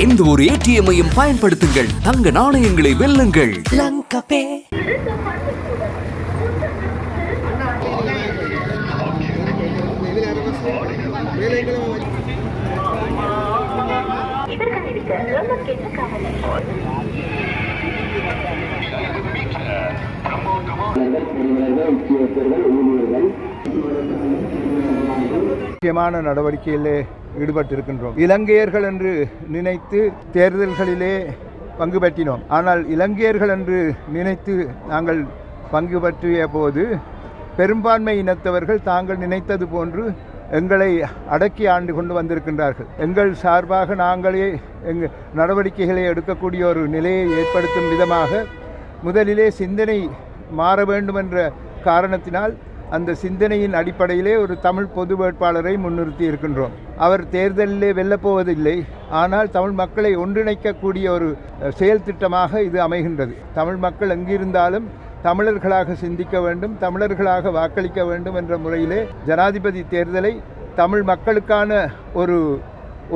எந்த ஒரு ஏடிஎம்மையும் பயன்படுத்துங்கள். தங்க நாணயங்களை வெல்லுங்கள். முக்கியமான நடவடிக்கையிலே ஈடுபட்டிருக்கின்றோம். இலங்கையர்கள் என்று நினைத்து தேர்தல்களிலே பங்கு பற்றினோம். ஆனால் இலங்கையர்கள் என்று நினைத்து நாங்கள் பங்கு பற்றிய போது பெரும்பான்மை இனத்தவர்கள் தாங்கள் நினைத்தது போன்று எங்களை அடக்கி ஆண்டு கொண்டு வந்திருக்கின்றார்கள். எங்கள் சார்பாக நாங்களே எங்கள் நடவடிக்கைகளை எடுக்கக்கூடிய ஒரு நிலையை ஏற்படுத்தும் விதமாக முதலிலே சிந்தனை மாற வேண்டும் என்ற காரணத்தினால் அந்த சிந்தனையின் அடிப்படையிலே ஒரு தமிழ் பொது வேட்பாளரை முன்னிறுத்தி இருக்கின்றோம். அவர் தேர்தலிலே வெல்லப்போவதில்லை. ஆனால் தமிழ் மக்களை ஒன்றிணைக்கக்கூடிய ஒரு செயல் திட்டமாக இது அமைகின்றது. தமிழ் மக்கள் எங்கிருந்தாலும் தமிழர்களாக சிந்திக்க வேண்டும் தமிழர்களாக வாக்களிக்க வேண்டும் என்ற முறையிலே ஜனாதிபதி தேர்தலை தமிழ் மக்களுக்கான ஒரு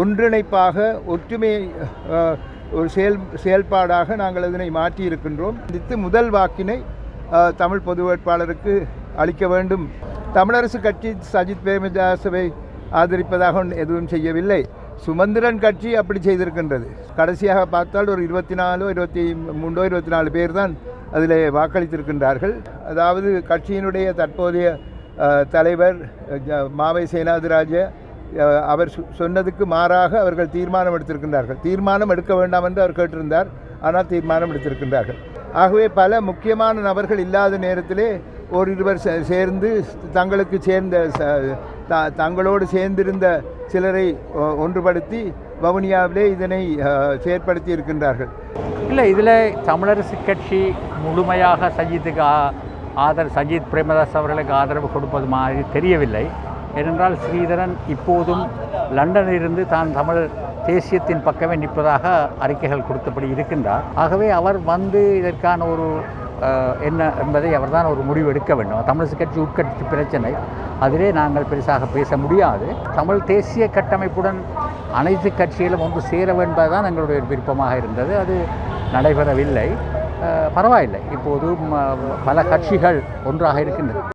ஒன்றிணைப்பாக ஒற்றுமை ஒரு செயல் செயல்பாடாக நாங்கள் அதனை மாற்றி இருக்கின்றோம் சிந்தித்து முதல் வாக்கினை தமிழ் பொது வேட்பாளருக்கு அளிக்க வேண்டும். தமிழரசு கட்சி சஜித் பிரேமதாசவை ஆதரிப்பதாக ஒன்று எதுவும் செய்யவில்லை. சுமந்திரன் கட்சி அப்படி செய்திருக்கின்றது. கடைசியாக பார்த்தால் ஒரு இருபத்தி நாலோ இருபத்தி மூன்றோ இருபத்தி நாலு பேர் தான் அதில் வாக்களித்திருக்கின்றார்கள். அதாவது கட்சியினுடைய தற்போதைய தலைவர் மாவை சேனாதிராஜ அவர் சொன்னதுக்கு மாறாக அவர்கள் தீர்மானம் எடுத்திருக்கின்றார்கள். தீர்மானம் எடுக்க வேண்டாம் என்று அவர் கேட்டிருந்தார். ஆனால் தீர்மானம் எடுத்திருக்கின்றார்கள். ஆகவே பல முக்கியமான நபர்கள் இல்லாத நேரத்திலே ஓரிருவர் சே- சேர்ந்து தங்களுக்கு சேர்ந்த ச- த- தங்களோடு சேர்ந்திருந்த சிலரை ஒன்றுபடுத்தி வவுனியாவிலே இதனை செயற்படுத்தி இருக்கின்றார்கள். இல்லை இதில் தமிழரசு கட்சி முழுமையாக சஜித்துக்கு ஆ- ஆதரவு சஜித் பிரேமதாஸ் அவர்களுக்கு ஆதரவு கொடுப்பது மாதிரி தெரியவில்லை. ஏனென்றால் ஸ்ரீதரன் இப்போதும் லண்டனில் இருந்து தான் தமிழ் தேசியத்தின் பக்கமே நிற்பதாக அறிக்கைகள் கொடுத்தபடி இருக்கின்றார். ஆகவே அவர் வந்து இதற்கான ஒரு என்ன என்பதை அவர்தான் ஒரு முடிவு எடுக்க வேண்டும். தமிழரசு கட்சி உட்கட்சி பிரச்சனை. அதிலே நாங்கள் பெருசாக பேச முடியாது. தமிழ் தேசிய கட்டமைப்புடன் அனைத்து கட்சிகளும் ஒன்று சேர வேண்டதுதான் எங்களுடைய விருப்பமாக இருந்தது. அது நடைபெறவில்லை. பரவாயில்லை. இப்போது ம- பல கட்சிகள் ஒன்றாக இருக்கின்றன.